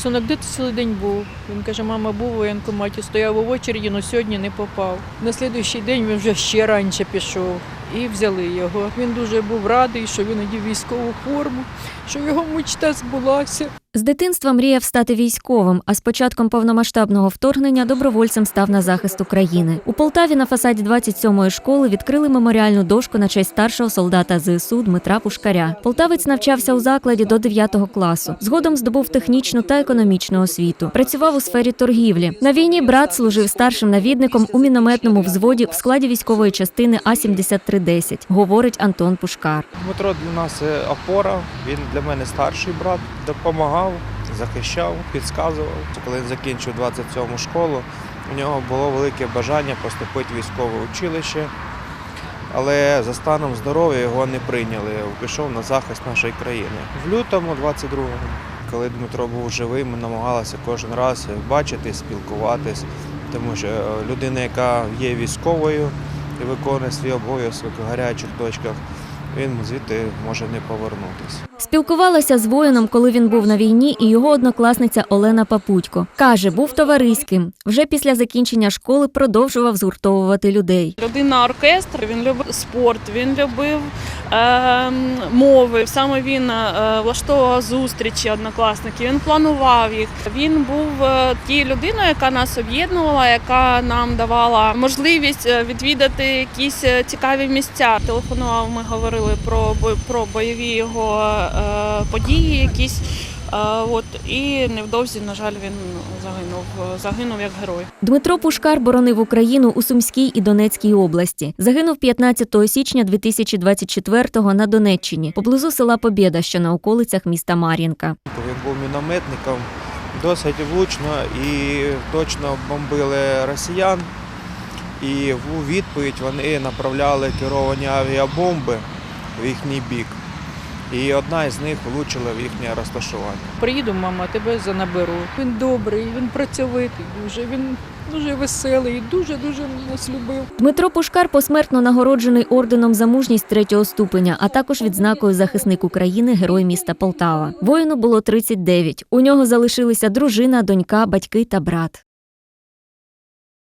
Оксана, де ти цілий день був? Він каже, мама був у воєнкоматі, стояв у очереді, але сьогодні не попав. На слідуючий день він вже ще раніше пішов і взяли його. Він дуже був радий, що він одів військову форму, що його мечта збулася. З дитинства мріяв стати військовим, а з початком повномасштабного вторгнення добровольцем став на захист України. У Полтаві на фасаді 27-ї школи відкрили меморіальну дошку на честь старшого солдата ЗСУ Дмитра Пушкаря. Полтавець навчався у закладі до 9 класу. Згодом здобув технічну та економічну освіту. Працював у сфері торгівлі. На війні брат служив старшим навідником у мінометному взводі в складі військової частини А 7310 говорить Антон Пушкар. Дмитро для нас опора. Він для мене старший брат, допомагав, захищав, підказував. Коли він закінчив 27-му школу, у нього було велике бажання поступити в військове училище, але за станом здоров'я його не прийняли. Пішов на захист нашої країни. В лютому 22-му, коли Дмитро був живий, ми намагалися кожен раз бачити, спілкуватись, тому що людина, яка є військовою і виконує свій обов'язок в гарячих точках, він звідти може не повернутися. Спілкувалася з воїном, коли він був на війні, і його однокласниця Олена Папутько. Каже, був товариським. Вже після закінчення школи продовжував згуртовувати людей. Людина оркестр, він любив спорт, він любив мови. Саме він е, влаштовував зустрічі однокласників, він планував їх. Він був е, тією людиною, яка нас об'єднувала, яка нам давала можливість е, відвідати якісь цікаві місця. Телефонував, ми говорили про, про бойові його події, якісь. От і невдовзі, на жаль, він загинув. Загинув як герой. Дмитро Пушкар боронив Україну у Сумській і Донецькій області. Загинув 15 січня 2024-го на Донеччині, поблизу села Побєда, що на околицях міста Мар'їнка. Він був мінометником, досить влучно і точно бомбили росіян. І у відповідь вони направляли керовані авіабомби в їхній бік. І одна із них влучила в їхнє розташування. Приїду, мама, тебе занаберу. Він добрий, він працьовитий, дуже він дуже веселий, і дуже дуже нас любив. Дмитро Пушкар посмертно нагороджений орденом за мужність третього ступеня, а також відзнакою захисник України, герой міста Полтава. Воїну було 39. У нього залишилися дружина, донька, батьки та брат.